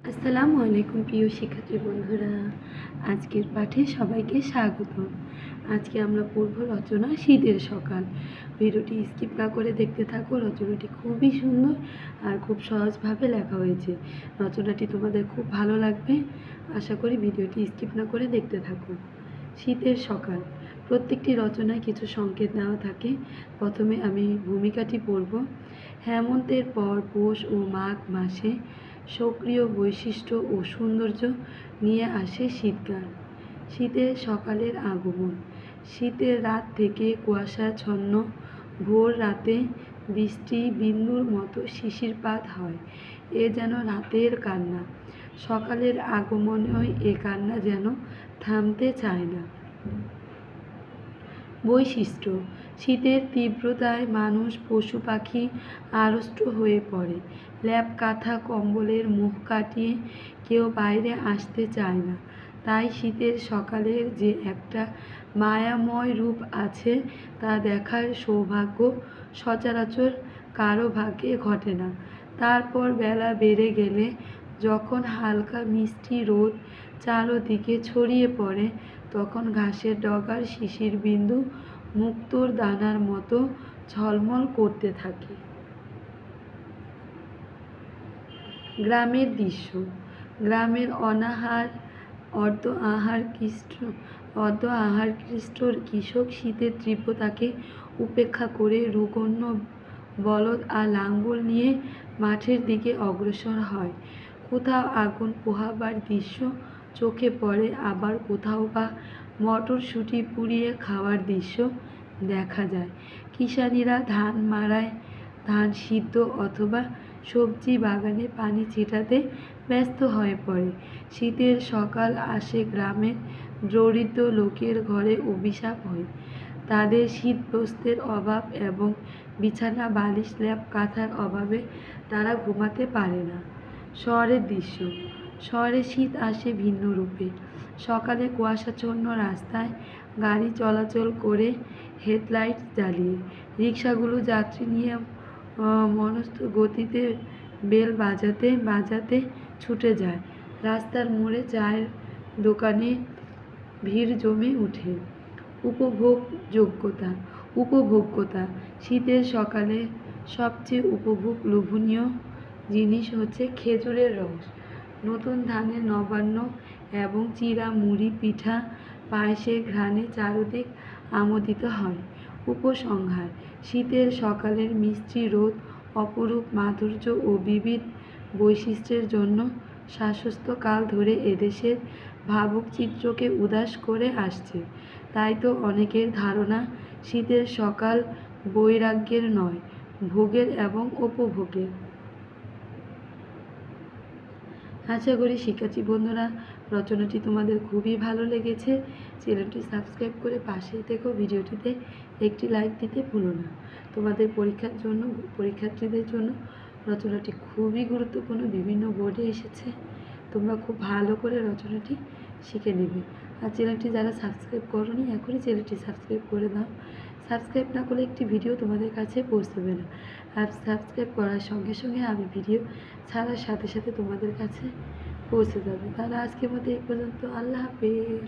আসসালামু আলাইকুম প্রিয় শিক্ষার্থী বন্ধুরা। আজকের পাঠে সবাইকে স্বাগত। আজকে আমরা পড়ব রচনা শীতের সকাল। ভিডিওটি স্কিপ না করে দেখতে থাকো, রচনাটি খুবই সুন্দর আর খুব সহজভাবে লেখা হয়েছে। রচনাটি তোমাদের খুব ভালো লাগবে। আশা করি ভিডিওটি স্কিপ না করে দেখতে থাকো। শীতের সকাল। প্রত্যেকটি রচনায় কিছু সংকেত দেওয়া থাকে। প্রথমে আমি ভূমিকাটি পড়ব। হেমন্তের পর পৌষ ও মাঘ মাসে সক্রিয় বৈশিষ্ট্য ও সৌন্দর্য নিয়ে আসে শীতকাল শীতের সকালের আগমন। শীতের রাত থেকে কুয়াশা ছন্ন, ভোর রাতে বৃষ্টি, বিন্দুর মতো শিশিরপাত হয়। এ যেন রাতের কান্না। সকালের আগমনেই এ কান্না যেন থামতে চায় না। বৈশিষ্ট্য। শীতের তীব্রতায় মানুষ পশু পাখি আড়ষ্ট হয়ে পড়ে। ল্যাপ কাঁথা কম্বলের মুখ কাটিয়ে কেউ বাইরে আসতে চায় না। তাই শীতের সকালের যে একটা মায়াময় রূপ আছে তা দেখার সৌভাগ্য সচরাচর কারও ভাগ্যে ঘটে না। তারপর বেলা বেড়ে গেলে যখন হালকা মিষ্টি রোদ চারদিকে ছড়িয়ে পড়ে, তখন ঘাসের ডগার শিশির বিন্দু মুক্তোর দানার মতো ঝলমল করতে থাকে। গ্রামের দৃশ্য, গ্রামের অনাহার, অর্ধ আহার কৃষ্ট অর্ধ আহার কৃষ্টর কৃষক শীতের তীব্রতাকে উপেক্ষা করে রুগন্য বলদ আর লাঙ্গল নিয়ে মাঠের দিকে অগ্রসর হয়। কোথাও আগুন পোহাবার দৃশ্য চোখে পড়ে আবার কোথাও বা মটরশুঁটি পুড়িয়ে খাওয়ার দৃশ্য দেখা যায়। কিষানিরা ধান মাড়ায়, ধান সিদ্ধ অথবা সবজি বাগানে পানি ছিটাতে ব্যস্ত হয়ে পড়ে। শীতের সকাল আসে গ্রামের দরিদ্র লোকের ঘরে অভিশাপ হয়। তাদের শীতবস্ত্রের অভাব এবং বিছানা, বালিশ, ল্যাপ, কাঁথার অভাবে তারা ঘুমাতে পারে না। শহরের দৃশ্য শহরে শীত আসে ভিন্ন রূপে। সকালে কুয়াশাচ্ছন্ন রাস্তায় গাড়ি চলাচল করে হেডলাইট জ্বালিয়ে রিক্সাগুলো যাত্রী নিয়ে মনস্থ গতিতে বেল বাজাতে বাজাতে ছুটে যায়। রাস্তার মোড়ে চায়ের দোকানে ভিড় জমে ওঠে। উপভোগযোগ্যতা, উপভোগ্যতা, শীতের সকালে সবচেয়ে উপভোগ লোভনীয় জিনিস হচ্ছে খেজুরের রস। নতুন ধানের নবান্ন এবং চিরা মুড়ি পিঠা পায়েসের ঘ্রাণে চারদিক আমোদিত হয়। উপসংহার, শীতের সকালের মিষ্টি রোদ, অপরূপ মাধুর্য ও বিবিধ বৈশিষ্ট্যের জন্য শাশ্বত কাল ধরে এদেশের ভাবুক চিত্রকে উদাস করে আসছে। তাই তো অনেকের ধারণা, শীতের সকাল বৈরাগ্যের নয়, ভোগের এবং উপভোগের। আশা করি শিক্ষার্থী বন্ধুরা, রচনাটি তোমাদের খুবই ভালো লেগেছে। চ্যানেলটি সাবস্ক্রাইব করে পাশে থেকো ভিডিওটিতে একটি লাইক দিতে ভুলো না। তোমাদের পরীক্ষার জন্য, পরীক্ষার্থীদের জন্য রচনাটি খুবই গুরুত্বপূর্ণ, বিভিন্ন বোর্ডে এসেছে। তোমরা খুব ভালো করে রচনাটি শিখে নেবে। আর চ্যানেলটি যারা সাবস্ক্রাইব করোনি, এখনই চ্যানেলটি সাবস্ক্রাইব করে দাও। সাবস্ক্রাইব না করলে একটি ভিডিও তোমাদের কাছে পৌঁছবে না। আর সাবস্ক্রাইব করার সঙ্গে সঙ্গে আমি ভিডিও ছাড়ার সাথে সাথে তোমাদের কাছে পৌঁছে যাবে। তাহলে আজকের মতো এই পর্যন্ত। আল্লাহ হাফেজ।